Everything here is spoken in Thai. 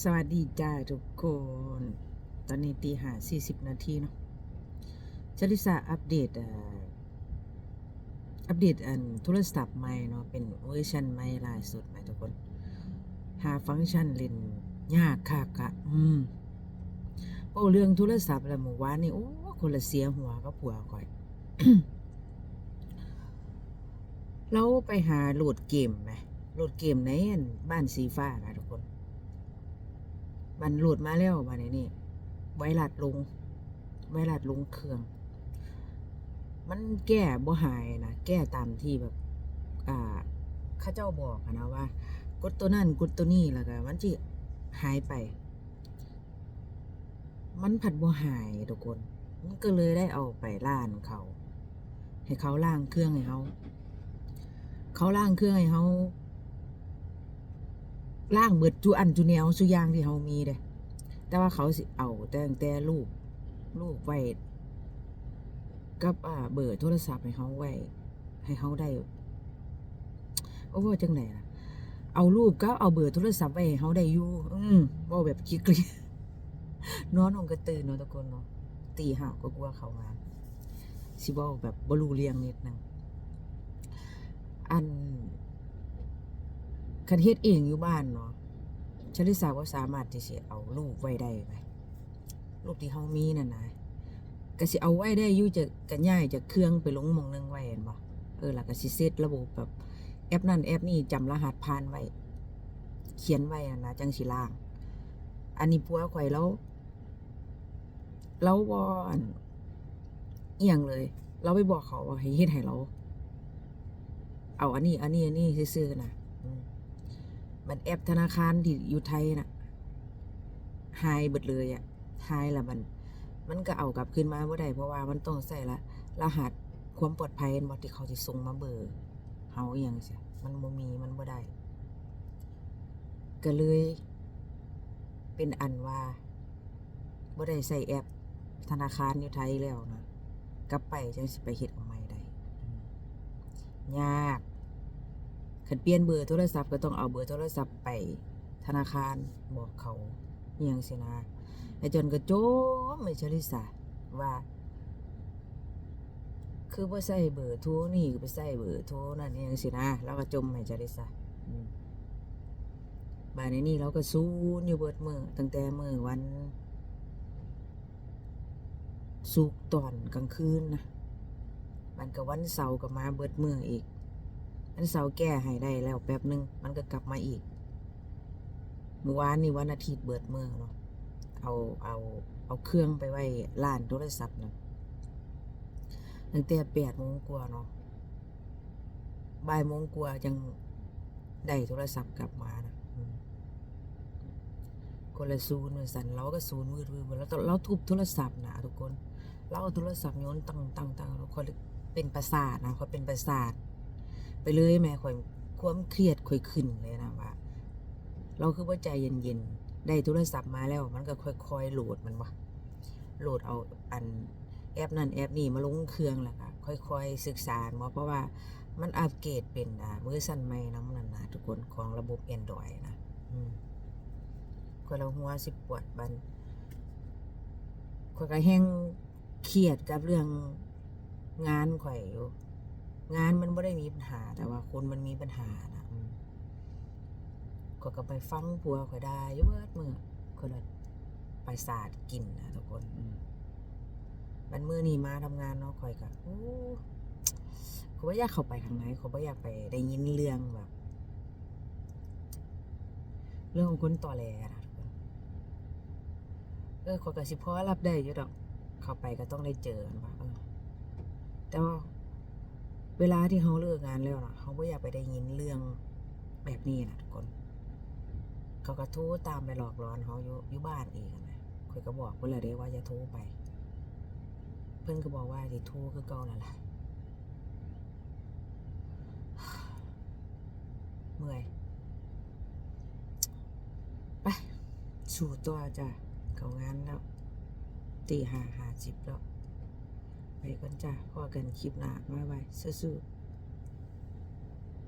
สวัสดีจ้าทุกคน ตอนนี้ตีหาสี่สิบนาทีเนาะชลิสาอัปเดตอัปเดตอันโทรศัพท์ใหม่เนาะ เป็นเวอร์ชันใหม่ล่าสุดใหม่ทุกคน หาฟังก์ชันเล่นยากค่ะกะ อืมโอ้เรื่องโทรศัพท์แล้วเมื่อวานนี่ โอ้คนละเสียหัวก็ผัวก่อยเราไปหาโหลดเกมไหมโหลดเกมในอันบ้านสีฟ้านะทุกคน มันหลุดมาแล้วมาในนี่ไวรัสลง ไวรัสลงเครื่อง มันแก้บ่หายนะแก้ตามที่แบบ อ่าข้าเจ้าบอกนะว่า กดตัวนั่นกดตัวนี้แล้วก็มันจะหายไป มันผัดบ่หายทุกคน มันก็เลยได้เอาไปล่านเขา ให้เขาล่างเครื่องให้เขา เขาล่างเครื่องให้เขา ล่างเบิดจูอันจูแนวสุยางที่เขามีเด้แต่ว่าเขาสิเอาแต่งแต่ลูกลูกไว้กับอ่าเบอร์โทรศัพท์ให้เขาไว้ ให้เขาได้โอ้ว่าจังไหนล่ะ เอารูปก็เอาเบอร์โทรศัพท์ไว้ให้เขาได้อยู่อืมว่าแบบคิกลียนอนองกระตื่นเนาะทุกคนเนาะตีห้าก็กลัวเขามาสิว่าแบบบรูเรียงนิดนึงอัน คันเฮ็ดเองอยู่บ้านเนาะชลิสาว่าสามารถที่จะเอารูปไว้ได้ไหมรูปที่เฮามีนั่นนะก็สิเอาไว้ได้อยู่จะกันย่ายจากเครื่องไปลงมองหนึงไว้เห็นบ่เออแล้วก็สิเซตระบบแบบแอปนั่นแอปนี่จำรหัสผ่านไว้ เขียนไว้นั่นนะจังสิล่าง อันนี้ปัวข่อยแล้วเราบอนเอียงเลย เราไปบอกเขาว่าให้เฮ็ดให้เรา เอาอันนี้ อันนี้ อันนี้ซื่อๆนะ มันแอปธนาคารที่อยู่ไทยน่ะหายเบิดเลยอะหายล้วมัน มันก็เอากลับคืนมาบ่ได้เพราะว่ามันต้องใส่ละรหัสความปลอดภัยบ่ที่เขาสิส่งมาเบอร์เฮาอีหยังซี่มันบ่มีมันบ่ได้ ก็เลย เป็นอันว่าบ่ได้ใส่แอป ธนาคารอยู่ไทยแล้วนะกลับไปจังสิไปเฮ็ดเอาใหม่ได้ยากันเปลี่ยนเบอร์โทรศัพท์ก็ต้องเอาเบอร์โทรศัพท์ไปธนาคารบอกเขาอหยังสินะไอ้จนก็โจมไอ้ชลิสาว่า คือบ่ใส่เบอร์โทรนี่ไปใส่เบอร์โทรนั่นอหยังสินะแล้วก็จมให้ชลิสามบ้านในนี่เราก็ซูนอยู่เบิดมือตั้งแต่มือวันสุกตอนกลางคืนนะมันก็วันเสาร์ก็มาเบิดมืออีก วันเสาแก้ให้ได้แล้วแป๊บหนึ่งมันก็กลับมาอีกเมื่อวานนี่วันอาทิตย์เบิดเมือเนาะเอาเอาเอาเครื่องไปไว้ร้านโทรศัพท์นะตั้งแต่แปดโมงกว่าเนาะบ่ายโมงกว่าจังได้โทรศัพท์กลับมานะคนละศูนย์เหมือนสันเราก็ศูนย์วืดวืดแล้วตอนเราทุบโทรศัพท์นะทุกคน เราเอาโทรศัพท์โยนตั้งตั้งตั้งแล้วคนเป็นประสาทนะเขาเป็นประสาท ไปเลยแม่ข่อยความเครียดข่อยขึ้นเลยนะว่า เราคือว่าใจเย็นๆ ได้โทรศัพท์มาแล้ว มันก็ค่อยๆโหลดมันวะโหลดเอาอันแอปนั่นแอปนี่มาลงเครื่องแหละค่ะค่อยๆศึกษาเนาะเพราะว่ามันอัปเกรดเป็นอ่าเวอร์ชันใหม่น้ำนันนะทุกคนของระบบ Android นะอืมคนเราหัวสิบปวดบันข่อยก็แห้งเครียดกับเรื่องงานข่อยอยู่ งานมันไม่ได้มีปัญหา แต่ว่าคนมันมีปัญหานะอืมข่อยก็ไปฟังผัวข่อยได้อยเบิดมือคนละไปศาสตร์กินนะทุกคนอืมมันมือนี่มาทำงานเนาะข่อยก็โอ้เขาไม่อยากเข้าไปข้างในเขาไม่อยากไปได้ยินเรื่องแบบ เรื่องของคนต่อแหลนะทุกคนเออขอยกสิพอรับได้อยู่ดอก เข้าไปก็ต้องได้เจอกันว่าเออแต่ว่า เวลาที่เขาเลิกงานแล้วนะเขาไม่อยากไปได้ยินเรื่องแบบนี้นะทุกคน เขาก็โทรตามไปหลอกลอนเขาอยู่อยู่บ้านเองนะคอยก็บอกเพื่อนเลยว่าอย่าโทรไป เพื่อนก็บอกว่าที่ทรคือเก่านั่นแหละเมื่อย ไปสู่ตัวจ้ะเขางานแล้วตีหาหาจิบแล้ว ไปก่อนจ้ะพอกันคลิปหน้าบ๊ายบายสู้ๆ